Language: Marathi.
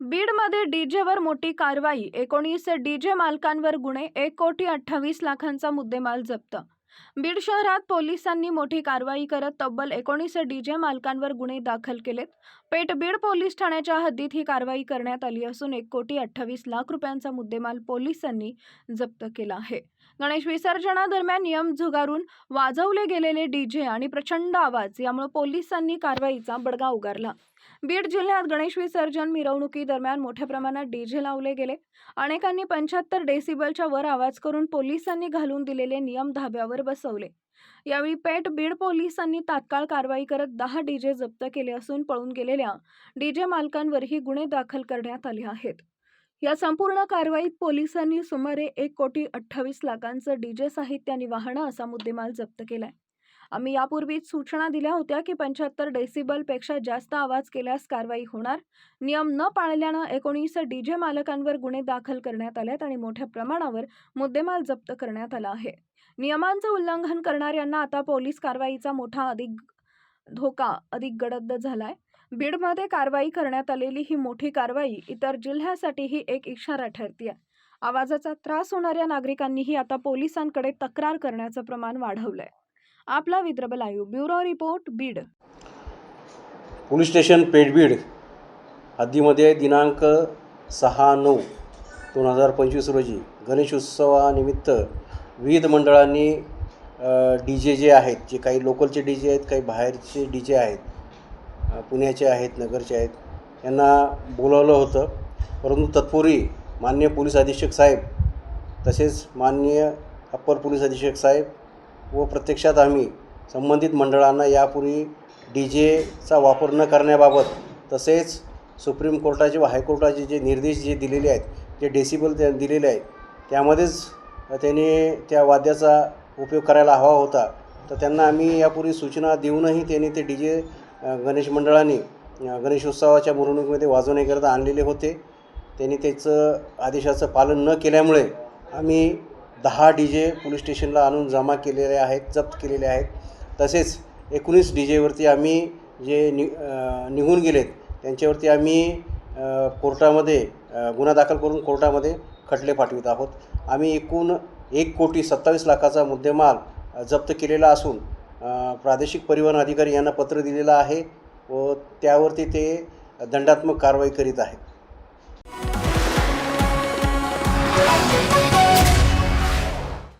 बीडमध्ये डीजेवर मोठी कारवाई एकोणीस डीजे मालकांवर गुन्हे एक कोटी अठ्ठावीस लाखांचा मुद्देमाल जप्त बीड शहरात पोलिसांनी मोठी कारवाई करत तब्बल एकोणीस डीजे मालकांवर गुन्हे दाखल केलेत. पेठ बीड पोलीस ठाण्याच्या हद्दीत ही कारवाई करण्यात आली असून एक कोटी अठ्ठावीस लाख रुपयांचा मुद्देमाल पोलिसांनी जप्त केला आहे. गणेश विसर्जनादरम्यान नियम झुगारून वाजवले गेलेले डीजे आणि प्रचंड आवाज यामुळे पोलिसांनी कारवाईचा बडगा उगारला. बीड जिल्ह्यात गणेश विसर्जन मिरवणुकीदरम्यान मोठ्या प्रमाणात डीजे लावले गेले. अनेकांनी पंच्याहत्तर डेसिबलच्या वर आवाज करून पोलिसांनी घालून दिलेले नियम धाब्यावर बसवले. यावेळी पेठ बीड पोलिसांनी तात्काळ कारवाई करत दहा डीजे जप्त केले असून पळून गेलेल्या डीजे मालकांवरही गुन्हे दाखल करण्यात आले आहेत. या संपूर्ण कारवाईत पोलिसांनी सुमारे एक कोटी अठ्ठावीस लाखांचं डीजे साहित्य आणि वाहनं असा मुद्देमाल जप्त केलाय. आम्ही यापूर्वीच सूचना दिल्या होत्या की पंच्याहत्तर डेसिबलपेक्षा जास्त आवाज केल्यास कारवाई होणार. नियम न पाळल्यानं एकोणीस डीजे मालकांवर गुन्हे दाखल करण्यात आलेत आणि मोठ्या प्रमाणावर मुद्देमाल जप्त करण्यात आला आहे. नियमांचं उल्लंघन करणाऱ्यांना आता पोलीस कारवाईचा मोठा अधिक धोका अधिक गडद झालाय. बीडमध्ये कारवाई करण्यात आलेली ही मोठी कारवाई इतर जिल्ह्यासाठीही एक इशारा ठरतीये. आवाजाचा त्रास होणाऱ्या नागरिकांनीही आता पोलिसांकडे तक्रार करण्याचं प्रमाण वाढवलंय. आपला Vidarbha live bureau report Beed. Police station Pethbeed हद्दीमध्ये दिनांक सहा नऊ दोन हजार पंचवीस रोजी गणेश उत्सवानिमित्त विविध मंडळांनी डी जे जे आहेत जे काही लोकलचे डी जे आहेत काही बाहेरचे डी जे आहेत पुण्याचे आहेत नगरचे आहेत यांना बोलावलं होतं. परंतु तत्पूर्वी मान्य पोलीस अधीक्षक साहेब तसेच माननीय अप्पर पोलीस अधीक्षक साहेब व प्रत्यक्षात आम्ही संबंधित मंडळांना यापूर्वी डी जेचा वापर न करण्याबाबत तसेच सुप्रीम कोर्टाचे व हायकोर्टाचे जे निर्देश जे दिलेले आहेत जे डेसिबल त्या दिलेले आहेत त्यामध्येच त्याने त्या वाद्याचा उपयोग करायला हवा होता. तर त्यांना आम्ही यापूर्वी सूचना देऊनही त्यांनी ते डी जे गणेश मंडळाने गणेशोत्सवाच्या मिरवणुकीमध्ये वाजवण्याकरता आणलेले होते. त्यांनी त्याचं आदेशाचं पालन न केल्यामुळे आम्ही दहा डी जे पोलीस स्टेशनला आणून जमा केलेले आहेत जप्त केलेले आहेत. तसेच एकोणीस डी जेवरती आम्ही जे नि निघून गेलेत त्यांच्यावरती आम्ही कोर्टामध्ये गुन्हा दाखल करून कोर्टामध्ये खटले पाठवित आहोत. आम्ही एकूण एक कोटी सत्तावीस लाखाचा मुद्देमाल जप्त केलेला असून प्रादेशिक परिवहन अधिकारी यांना पत्र दिलेलं आहे व त्यावरती ते दंडात्मक कारवाई करीत आहेत.